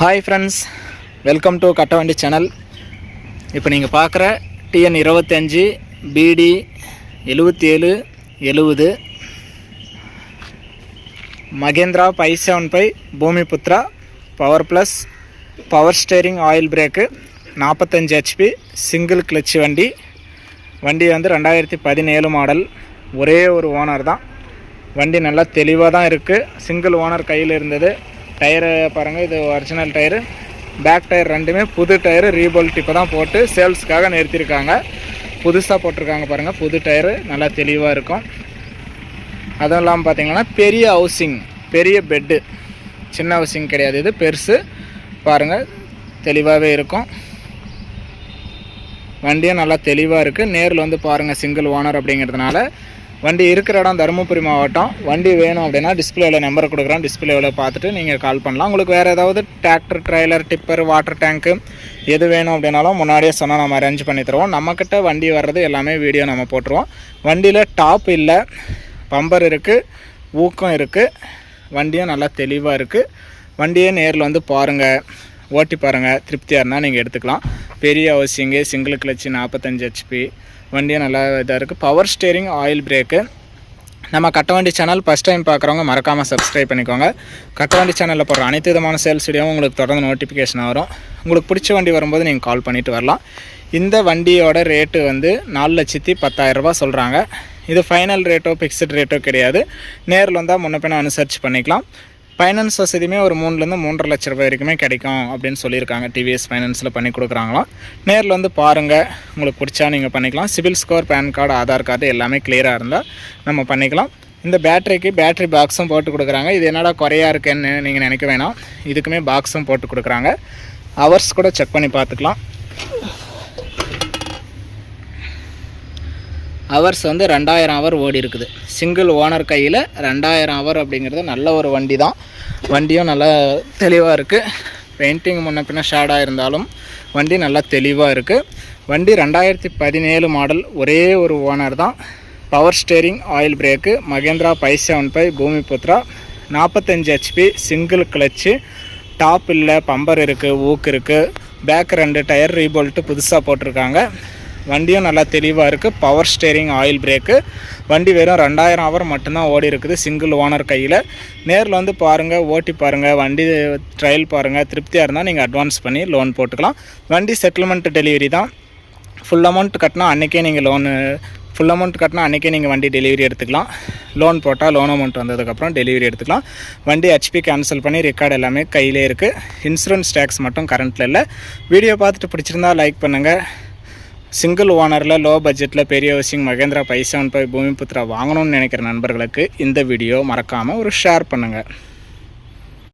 Hi friends welcome to Kattavandi channel இப்போ நீங்கள் பார்க்குற டிஎன் இருபத்தஞ்சி பிடி எழுபத்தி ஏழு எழுபது Mahindra five seven five Bhoomiputra power plus power steering oil brake நாற்பத்தஞ்சு ஹெச்பி சிங்கிள் கிளச் வண்டி. வண்டி வந்து ரெண்டாயிரத்தி பதினேழு மாடல் ஒரே ஒரு ஓனர் தான். வண்டி நல்லா தெளிவாக தான் இருக்குது சிங்கிள் ஓனர் கையில் இருந்தது. டயரு பாருங்கள் இது ஒரிஜினல் டயரு. பேக் டயர் ரெண்டுமே புது டயரு ரீபோல்ட் இப்போ தான் போட்டு சேல்ஸுக்காக நிறுத்தியிருக்காங்க புதுசாக போட்டிருக்காங்க பாருங்கள் புது டயரு நல்லா தெளிவாக இருக்கும். அதுவும் இல்லாமல் பார்த்தீங்கன்னா பெரிய ஹவுசிங் பெரிய பெட்டு சின்ன ஹவுசிங் கிடையாது இது பெருசு. பாருங்கள் தெளிவாகவே இருக்கும். வண்டியும் நல்லா தெளிவாக இருக்குது நேரில் வந்து பாருங்கள் சிங்கிள் ஓனர் அப்படிங்கிறதுனால வண்டி இருக்கிற இடம் தருமபுரி மாவட்டம். வண்டி வேணும் அப்படின்னா டிஸ்பிளேவில் நம்பர் கொடுக்குறோம் டிஸ்பிளேவில் பார்த்துட்டு நீங்கள் கால் பண்ணலாம். உங்களுக்கு வேறு ஏதாவது tractor trailer tipper water tank எது வேணும் அப்படின்னாலும் முன்னாடியே சொன்னால் நம்ம அரேஞ்ச் பண்ணி தருவோம். நம்மக்கிட்ட வண்டி வர்றது எல்லாமே வீடியோ நம்ம போட்டுருவோம். வண்டியில் டாப் இல்லை பம்பர் இருக்குது ஊக்கம் இருக்குது வண்டியும் நல்லா தெளிவாக இருக்குது வண்டியே நேரில் வந்து பாருங்கள் ஓட்டி பாருங்கள் திருப்தியாக இருந்தால் நீங்கள் எடுத்துக்கலாம். பெரிய ஹவுசிங்கு சிங்கிள் கிளச்சி நாற்பத்தஞ்சு ஹெச்பி வண்டியும் நல்லா இதாக இருக்குது பவர் ஸ்டேரிங் ஆயில் பிரேக்கு நம்ம கட்டவண்டி சேனல் ஃபஸ்ட் டைம் பார்க்குறவங்க மறக்காமல் சப்ஸ்கிரைப் பண்ணிக்கோங்க. கட்டவண்டி சேனலில் போடுற அனைத்து விதமான சேல்ஸ் வீடியோவும் உங்களுக்கு தொடர்ந்து நோட்டிஃபிகேஷன் வரும். உங்களுக்கு பிடிச்ச வண்டி வரும்போது நீங்கள் கால் பண்ணிவிட்டு வரலாம். இந்த வண்டியோட ரேட்டு வந்து நாலு லட்சத்தி பத்தாயிரரூபா சொல்கிறாங்க இது ஃபைனல் ரேட்டோ ஃபிக்ஸ்டு ரேட்டோ கிடையாது. நேரில் வந்தால் முன்ன பின்ன அனுசரித்து பண்ணிக்கலாம். ஃபைனான்ஸ் வசதியுமே ஒரு மூணுலேருந்து மூன்றரை லட்ச ரூபாய் வரைக்குமே கிடைக்கும் அப்படின்னு சொல்லியிருக்காங்க. டிவிஎஸ் ஃபைனான்ஸில் பண்ணி கொடுக்குறாங்களாம். நேரில் வந்து பாருங்கள் உங்களுக்கு பிடிச்சா நீங்கள் பண்ணிக்கலாம். CIBIL score PAN card Aadhaar card எல்லாமே கிளியராக இருந்தால் நம்ம பண்ணிக்கலாம். இந்த பேட்டரிக்கு பேட்டரி பாக்ஸும் போட்டு கொடுக்குறாங்க. இது என்னடா குறையாக இருக்குன்னு நீங்கள் நினைக்க வேணாம். இதுக்குமே பாக்ஸும் போட்டு கொடுக்குறாங்க. ஹவர்ஸ் கூட செக் பண்ணி பார்த்துக்கலாம். ஹவர்ஸ் வந்து ரெண்டாயிரம் ஹவர் ஓடி இருக்குது. சிங்கிள் ஓனர் கையில் ரெண்டாயிரம் ஹவர் அப்படிங்கிறது நல்ல ஒரு வண்டி தான் வண்டியும் நல்லா தெளிவாக இருக்குது பெயிண்டிங் முன்ன பின்ன ஷேடாக இருந்தாலும் வண்டி நல்லா தெளிவாக இருக்குது வண்டி ரெண்டாயிரத்தி பதினேழு மாடல் ஒரே ஒரு ஓனர் தான். Power steering oil brake Mahindra five seven five Bhoomiputra நாற்பத்தஞ்சு ஹெச்பி சிங்கிள் கிளச்சு டாப் இல்லை பம்பர் இருக்குது ஊக்கு இருக்குது பேக் ரெண்டு டயர் ரீபோல்ட்டு புதுசாக போட்டிருக்காங்க. வண்டியும் நல்லா தெளிவாக இருக்குது பவர் ஸ்டேரிங் ஆயில் பிரேக்கு வண்டி வெறும் ரெண்டாயிரம் ஹவர் மட்டும்தான் ஓடி இருக்குது சிங்கிள் ஓனர் கையில். நேரில் வந்து பாருங்கள் ஓட்டி பாருங்கள் வண்டி ட்ரையல் பாருங்கள் திருப்தியாக இருந்தால் நீங்கள் அட்வான்ஸ் பண்ணி லோன் போட்டுக்கலாம். வண்டி செட்டில்மெண்ட் டெலிவரி தான். ஃபுல் அமௌண்ட் கட்டினா அன்றைக்கே நீங்கள் லோனு ஃபுல் அமௌண்ட் கட்டினா அன்றைக்கே நீங்கள் வண்டி டெலிவரி எடுத்துக்கலாம். லோன் போட்டால் லோன் அமௌண்ட் வந்ததுக்கப்புறம் டெலிவரி எடுத்துக்கலாம். வண்டி ஹெச்பி கேன்சல் பண்ணி ரெக்கார்டு எல்லாமே கையிலே இருக்குது இன்சூரன்ஸ் டேக்ஸ் மட்டும் கரண்ட்டில் இல்லை. வீடியோ பார்த்துட்டு பிடிச்சிருந்தா லைக் பண்ணுங்கள் சிங்கிள் ஓனரில் லோ பட்ஜெட்டில் பெரிய housing Mahindra five seven five Bhoomiputra வாங்கணும்னு நினைக்கிற நண்பர்களுக்கு இந்த வீடியோ மறக்காமல் ஒரு ஷேர் பண்ணுங்கள்